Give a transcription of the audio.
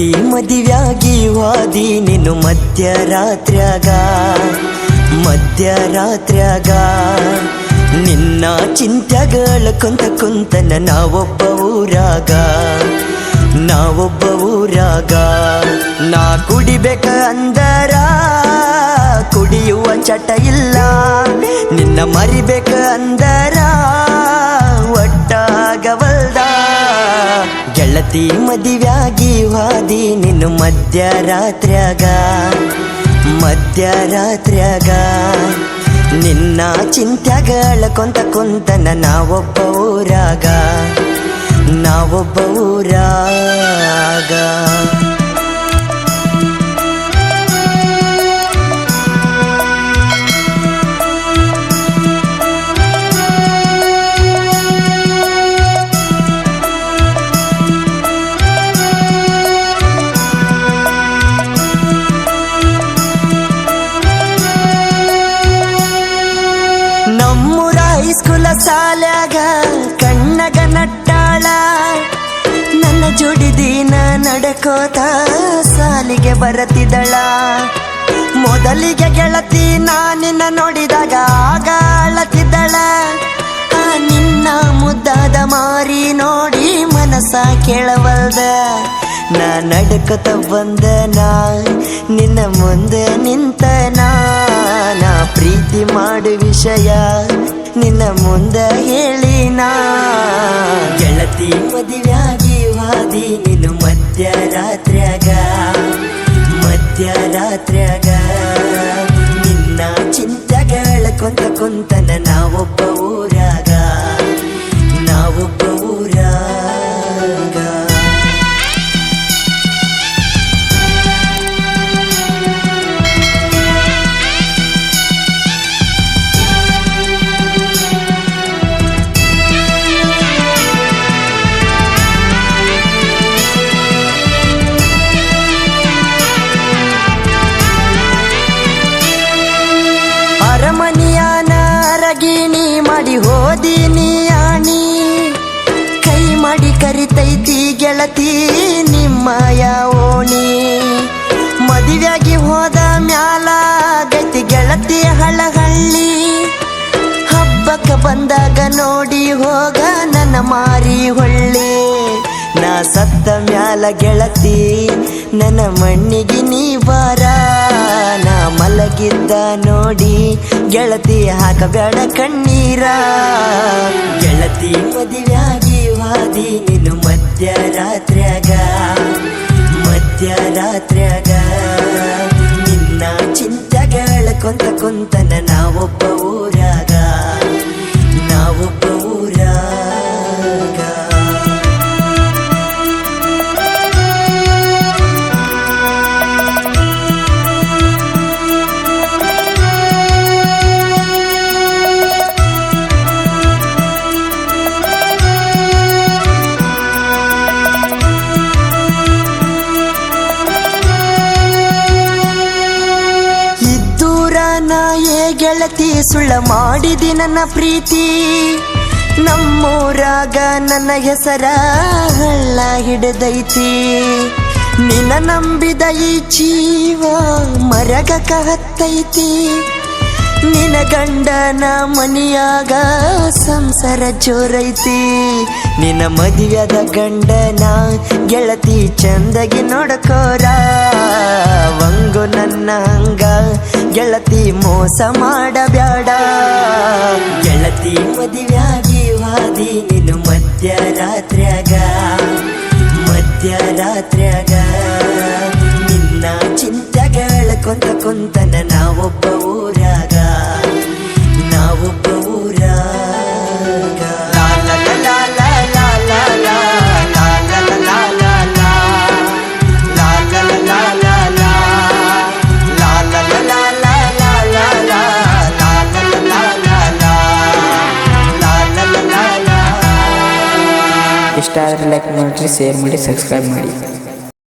ಹಾದಿ ನೀನು ಮಧ್ಯರಾತ್ರ್ಯಾಗ ಮಧ್ಯರಾತ್ರ್ಯಾಗ. ನಿನ್ನ ಚಿಂತೆಗಳ ಕುಂತ ಕುಂತನ ನಾವೊಬ್ಬ ಊರಾಗ ನಾವೊಬ್ಬ ಊರಾಗ. ನಾ ಕುಡಿಬೇಕ ಅಂದರ, ಕುಡಿಯುವ ಚಟ ಇಲ್ಲ. ನಿನ್ನ ಮರಿಬೇಕ ಅಂದರ ಗೆಳತಿ ಮದಿವ್ಯಾಗಿ ವಾದಿ ನಿನ್ನು ಮಧ್ಯರಾತ್ರ್ಯಾಗ ಮಧ್ಯರಾತ್ರ್ಯಾಗ. ನಿನ್ನ ಚಿಂತ್ಯಗಳ ಕೊಂತ ಕುಂತನ ನಾವೊಬ್ಬ ಊರಾಗ ನಾವೊಬ್ಬ ನಟ್ಟಾಳ. ನನ್ನ ಜೋಡಿ ದಿನ ನಡಕೋತ ಸಾಲಿಗೆ ಬರತಿದಳ ಮೊದಲಿಗೆ ಗೆಳತಿ ನಾನಿನ್ನ ನೋಡಿದಾಗ ಆಗ ಅಳತಿದ್ದಳ ಆ ನಿನ್ನ ಮುದ್ದಾದ ಮಾರಿ ನೋಡಿ ಮನಸ ಕೇಳವಲ್ದ. ನಾ ನಡ್ಕೋತ ಬಂದ ನಾ ನಿನ್ನ ಮುಂದೆ ನಿಂತ ನಾ ಪ್ರೀತಿ ಮಾಡು ವಿಷಯ, ನಿನ್ನ ಮುಂದೆ ಹೇಳಿನ ಅರಗಿಣಿ ಮಾಡಿ ಹೋದಿನಿ ಆಣಿ. ಕೈ ಮಾಡಿ ಕರಿತೈತಿ ಗೆಳತಿ ನಿಮ್ಮಯ ಓಣಿ ಮದುವೆಯಾಗಿ ಹೋದ ಮ್ಯಾಲ ಗತಿ ಗೆಳತಿ ಹಳಹಳ್ಳಿ. ಹಬ್ಬಕ್ಕೆ ಬಂದಾಗ ನೋಡಿ ಹೋಗ ನನ್ನ ಮಾರಿ ಹೊಳ್ಳಿ. ನಾ ಸತ್ತ ಮ್ಯಾಲ ಗೆಳತಿ, ನನ್ನ ಮಣ್ಣಿಗೆ ನೀ ಬಾರ ನಾ ಮಲಗಿದ್ದ ನೋಡಿ ಗೆಳತಿ ಹಾಕಬೇಡ ಕಣ್ಣೀರ. ಗೆಳತಿ ಮದುವೆಯಾಗಿ ವಾದಿ ನೀನು ಮಧ್ಯರಾತ್ರಿಯಾಗ ಮಧ್ಯರಾತ್ರಿಯಾಗ. ನಿನ್ನ ಚಿಂತೆಗಳ ಕೊಂತ ಕುಂತನ ನಾವೊಬ್ಬ ಗೆಳತಿ ಸುಳ್ಳ ಮಾಡಿದಿ ನನ್ನ ಪ್ರೀತಿ. ನಮ್ಮೂರಾಗ ನನ್ನ ಹೆಸರ ಹಳ್ಳ ಹಿಡದೈತಿ. ನಿನ್ನ ನಂಬಿದ ಈ ಜೀವ ಮರಗಕ ಹತ್ತೈತಿ. ನಿನ ಗಂಡನ ಮನಿಯಾಗ ಸಂಸಾರ ಜೋರೈತಿ. ನಿನ್ನ ಮದುವೆಯಾದ ಗಂಡನ ಗೆಳತಿ ಚಂದಗಿ ನೋಡಕೋರ. ವಂಗು ನನ್ನ ಹಂಗ ಗೆಳತಿ ಮೋಸ ಮಾಡಬ್ಯಾಡ. ಗೆಳತಿ ಮದುವೆಯಾಗಿ ವಾದಿ. ನೀನು ಮಧ್ಯರಾತ್ರ್ಯಾಗ. ಮಧ್ಯರಾತ್ರ್ಯಾಗ. ಆದರೆ ಲೈಕ್ ಮಾಡಿರಿ ಶೇರ್ ಮಾಡಿ ಸಬ್ಸ್ಕ್ರೈಬ್ ಮಾಡಿ.